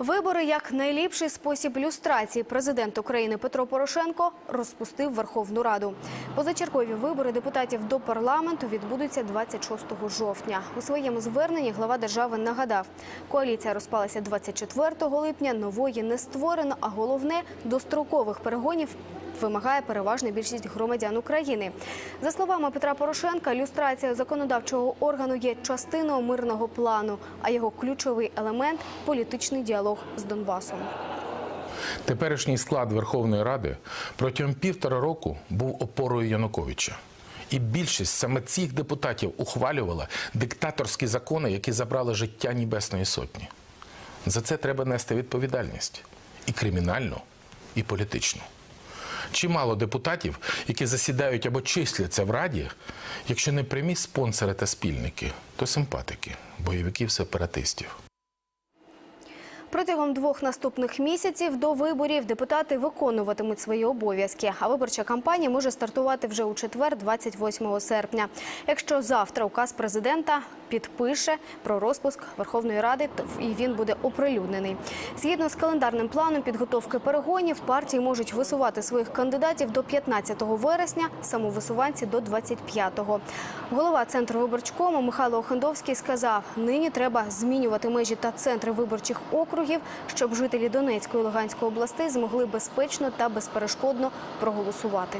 Вибори як найліпший спосіб люстрації президент України Петро Порошенко розпустив Верховну Раду. Позачергові вибори депутатів до парламенту відбудуться 26 жовтня. У своєму зверненні глава держави нагадав, коаліція розпалася 24 липня, нової не створено, а головне дострокових перегонів вимагає переважна більшість громадян України. За словами Петра Порошенка, люстрація законодавчого органу є частиною мирного плану, а його ключовий елемент політичний діалог з Донбасом. Теперішній склад Верховної Ради протягом півтора року був опорою Януковича. І більшість саме цих депутатів ухвалювала диктаторські закони, які забрали життя Небесної Сотні. За це треба нести відповідальність і кримінальну, і політичну. Чимало депутатів, які засідають або числяться в Раді, якщо не прямі спонсори та спільники, то симпатики, бойовиків-сепаратистів. Протягом двох наступних місяців до виборів депутати виконуватимуть свої обов'язки. А виборча кампанія може стартувати вже у четвер, 28 серпня. Якщо завтра указ президента підпише про розпуск Верховної Ради, то і він буде оприлюднений. Згідно з календарним планом підготовки перегонів, партії можуть висувати своїх кандидатів до 15 вересня, самовисуванці до 25-го. Голова центру виборчкому Михайло Охендовський сказав: нині треба змінювати межі та центри виборчих округів, щоб жителі Донецької і Луганської областей змогли безпечно та безперешкодно проголосувати.